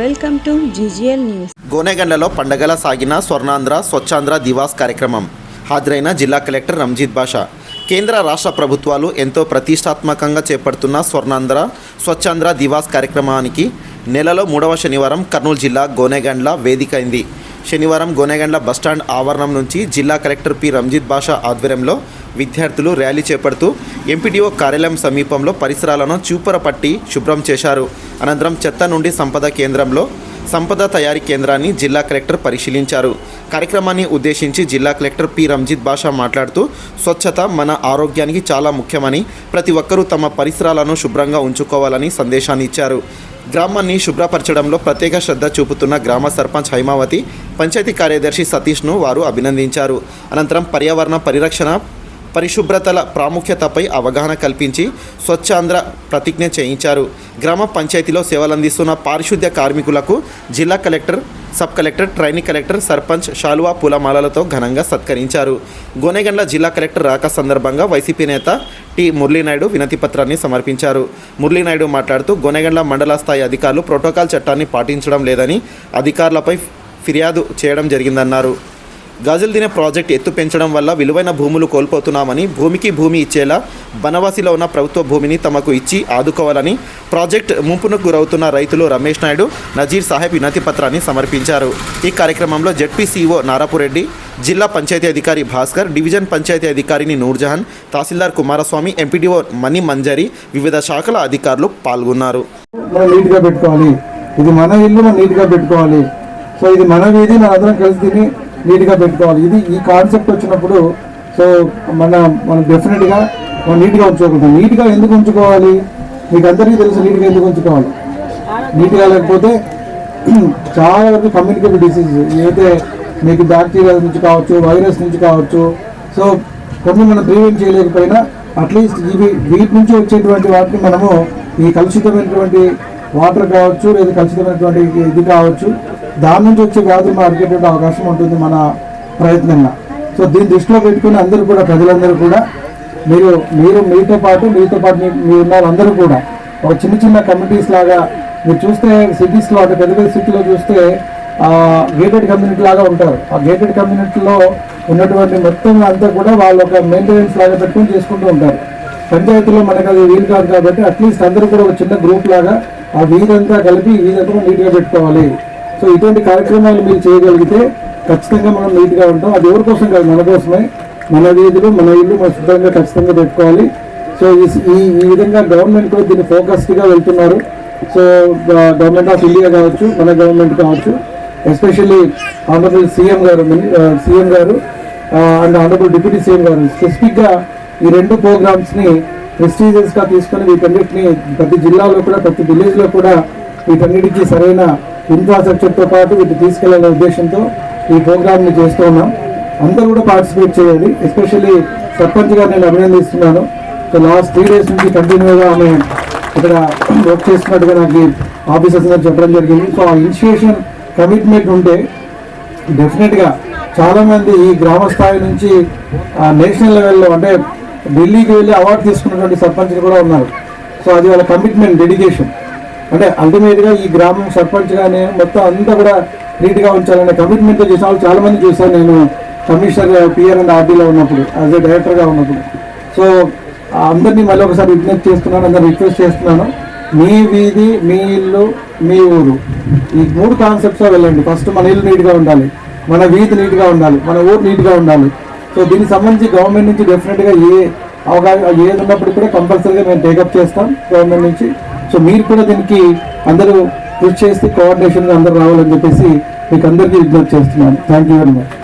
Welcome to GGL news. గోనెగండ్లలో పండగల సాగిన స్వర్ణాంధ్ర స్వచ్ఛాంధ్ర దివాస్ కార్యక్రమం హాజరైన జిల్లా కలెక్టర్ రంజిత్ బాషా. కేంద్ర రాష్ట్ర ప్రభుత్వాలు ఎంతో ప్రతిష్టాత్మకంగా చేపడుతున్న స్వర్ణాంధ్ర స్వచ్ఛాంధ్ర దివాస్ కార్యక్రమానికి నెలలో మూడవ శనివారం కర్నూలు జిల్లా గోనెగండ్ల వేదికైంది శనివారం గోనెగండ్ల బస్టాండ్ ఆవరణం నుంచి జిల్లా కలెక్టర్ పి. రంజిత్ బాషా ఆధ్వర్యంలో విద్యార్థులు ర్యాలీ చేపడుతూ ఎంపీడీఓ కార్యాలయం సమీపంలో పరిసరాలను చూపర పట్టి శుభ్రం చేశారు. అనంతరం చెత్త నుండి సంపద కేంద్రంలో సంపద తయారీ కేంద్రాన్ని జిల్లా కలెక్టర్ పరిశీలించారు. కార్యక్రమాన్ని ఉద్దేశించి జిల్లా కలెక్టర్ పి. రంజిత్ బాషా మాట్లాడుతూ స్వచ్ఛత మన ఆరోగ్యానికి చాలా ముఖ్యమని ప్రతి ఒక్కరూ తమ పరిసరాలను శుభ్రంగా ఉంచుకోవాలని సందేశాన్ని ఇచ్చారు. గ్రామాన్ని శుభ్రపరచడంలో ప్రత్యేక శ్రద్ధ చూపుతున్న గ్రామ సర్పంచ్ హైమావతి పంచాయతీ కార్యదర్శి సతీష్ను వారు అభినందించారు. అనంతరం పర్యావరణ పరిరక్షణ పరిశుభ్రతల ప్రాముఖ్యతపై అవగాహన కల్పించి స్వచ్ఛాంధ్ర ప్రతిజ్ఞ చేయించారు. గ్రామ పంచాయతీలో సేవలందిస్తున్న పారిశుద్ధ్య కార్మికులకు జిల్లా collector sub collector training collector sarpanch షాలువా పూలమాలలతో ఘనంగా సత్కరించారు. గోనెగండ్ల జిల్లా కలెక్టర్ రాక సందర్భంగా వైసీపీ నేత టి మురళీనాయుడు వినతిపత్రాన్ని సమర్పించారు. మురళీనాయుడు మాట్లాడుతూ గోనెగండ్ల మండల స్థాయి అధికారులు ప్రోటోకాల్ చట్టాన్ని పాటించడం లేదని అధికారులపై ఫిర్యాదు చేయడం జరిగిందన్నారు. గజల్ దినే ప్రాజెక్ట్ ఎత్తు పెంచడం వల్ల విలువైన భూములు కోల్పోతున్నామని భూమికి భూమి ఇచ్చేలా బనవాసిలో ఉన్న ప్రభుత్వ భూమిని తమకు ఇచ్చి ఆదుకోవాలని ప్రాజెక్ట్ ముంపునకు గురవుతున్న రైతులు రమేష్ నాయుడు నజీర్ సాహెబ్ వినతి పత్రాన్ని సమర్పించారు. ఈ కార్యక్రమంలో జెడ్పీసీఓ నారాపురెడ్డి జిల్లా పంచాయతీ అధికారి భాస్కర్ డివిజన్ పంచాయతీ అధికారిని నూర్జహాన్ తహసీల్దార్ కుమారస్వామి ఎంపీడీఓ మణి మంజరి వివిధ శాఖల అధికారులు పాల్గొన్నారు. పెట్టుకోవాలి. ఇది మన ఇల్లు మనం నీట్గా పెట్టుకోవాలి. సో ఇది మన వీధి మనందరం కలిసి తిని నీట్గా పెట్టుకోవాలి. ఇది ఈ కాన్సెప్ట్ వచ్చినప్పుడు సో మన మనం డెఫినెట్గా మనం నీట్గా ఉంచుకోగలుగుతాం. నీట్గా ఎందుకు ఉంచుకోవాలి? మీకు అందరికీ తెలుసు నీట్గా ఎందుకు ఉంచుకోవాలి. నీట్గా లేకపోతే చాలా వరకు కమ్యూనికేబుల్ డిసీజ్ ఏదైతే మీకు బ్యాక్టీరియా నుంచి కావచ్చు వైరస్ నుంచి కావచ్చు సో కొన్ని మనం ప్రివెంట్ చేయలేకపోయినా అట్లీస్ట్ ఇవి వీటి నుంచి వచ్చేటువంటి వాటిని మనము ఈ కలుషితమైనటువంటి వాటర్ కావచ్చు లేదా కలుషితమైనటువంటి ఇది కావచ్చు దాని నుంచి వచ్చే వ్యాధులు మనం అరికేటువంటి అవకాశం ఉంటుంది మన ప్రయత్నంగా. సో దీన్ని దృష్టిలో పెట్టుకుని అందరూ కూడా ప్రజలందరూ కూడా మీరు మీరు మీతో పాటు మీతో పాటు మీ- ఉన్న వాళ్ళందరూ కూడా ఒక చిన్న చిన్న కమిటీస్ లాగా మీరు చూస్తే సిటీస్లో అంటే పెద్ద పెద్ద సిటీలో చూస్తే గేటెడ్ కమ్యూనిటీ లాగా ఉంటారు. ఆ గేటెడ్ కమ్యూనిటీలో ఉన్నటువంటి మొత్తం అంతా కూడా వాళ్ళు ఒక మెయింటెనెన్స్ లాగా పెట్టుకొని చేసుకుంటూ ఉంటారు. పంచాయతీలో మనకు అది వీలు కాదు కాబట్టి అట్లీస్ట్ అందరూ కూడా ఒక చిన్న గ్రూప్ లాగా ఆ వీధంతా కలిపి వీధంతా నీట్గా పెట్టుకోవాలి. సో ఇటువంటి కార్యక్రమాలు మీరు చేయగలిగితే ఖచ్చితంగా మనం నీట్గా ఉంటాం. అది ఎవరి కోసం కాదు మన కోసమే. మన వీధులు మన ఇల్లు మన శుభ్రంగా ఖచ్చితంగా పెట్టుకోవాలి. సో ఈ- ఈ విధంగా గవర్నమెంట్ కూడా దీన్ని ఫోకస్డ్గా వెళ్తున్నారు. సో గవర్నమెంట్ ఆఫ్ ఇండియా కావచ్చు మన గవర్నమెంట్ కావచ్చు ఎస్పెషల్లీ ఆనరబుల్ సీఎం గారు సీఎం గారు అండ్ ఆనరబుల్ డిప్యూటీ సీఎం గారు స్పెసిఫిక్గా ఈ రెండు ప్రోగ్రామ్స్ని ప్రెస్టీజియస్గా తీసుకొని వీటన్నిటిని ప్రతి జిల్లాలో కూడా ప్రతి విలేజ్లో కూడా వీటన్నిటికీ సరైన ఇన్ఫ్రాస్ట్రక్చర్తో పాటు వీటిని తీసుకెళ్ళాలనే ఉద్దేశంతో ఈ ప్రోగ్రామ్ని చేస్తూ ఉన్నాం. అందరూ కూడా పార్టిసిపేట్ చేయాలి. ఎస్పెషల్లీ సర్పంచ్ గారు నేను అభినందిస్తున్నాను. సో లాస్ట్ త్రీ డేస్ నుంచి కంటిన్యూగా ఆమె ఇక్కడ వర్క్ చేస్తున్నట్టుగా నాకు ఆఫీసర్స్ గారు చెప్పడం జరిగింది. సో ఆ ఇనిషియేషన్ కమిట్మెంట్ ఉంటే డెఫినెట్గా చాలామంది ఈ గ్రామ స్థాయి నుంచి నేషనల్ లెవెల్లో అంటే ఢిల్లీకి వెళ్ళి అవార్డు తీసుకున్నటువంటి సర్పంచ్లు కూడా ఉన్నారు. సో అది వాళ్ళ కమిట్మెంట్ డెడికేషన్. అంటే అల్టిమేట్గా ఈ గ్రామం సర్పంచ్ కానీ మొత్తం అంతా కూడా నీట్గా ఉంచాలనే కమిట్మెంట్ చేసిన వాళ్ళు చాలా మంది చూశాను నేను కమిషనర్ పిఆర్ అండ్ ఆర్డీలో ఉన్నప్పుడు యాజ్ ఏ డైరెక్టర్గా ఉన్నప్పుడు. సో అందరినీ మళ్ళీ ఒకసారి విజ్ఞప్తి చేస్తున్నాను అందరిని రిక్వెస్ట్ చేస్తున్నాను. మీ వీధి మీ ఇల్లు మీ ఊరు. ఈ మూడు కాన్సెప్ట్స్లో వెళ్ళండి. ఫస్ట్ మన ఇల్లు నీట్గా ఉండాలి. మన వీధి నీట్గా ఉండాలి. మన ఊరు నీట్గా ఉండాలి. సో దీనికి సంబంధించి గవర్నమెంట్ నుంచి డెఫినెట్గా ఏ అవకాశం ఏది ఉన్నప్పుడు కూడా కంపల్సరీగా మేము టేకప్ చేస్తాం. గవర్నమెంట్ నుంచి సో మీరు కూడా దీనికి అందరూ కృషి చేసి కోఆర్డినేషన్గా అందరూ రావాలని చెప్పేసి మీకు అందరికీ విజ్ఞప్తి చేస్తున్నాను. Thank you very much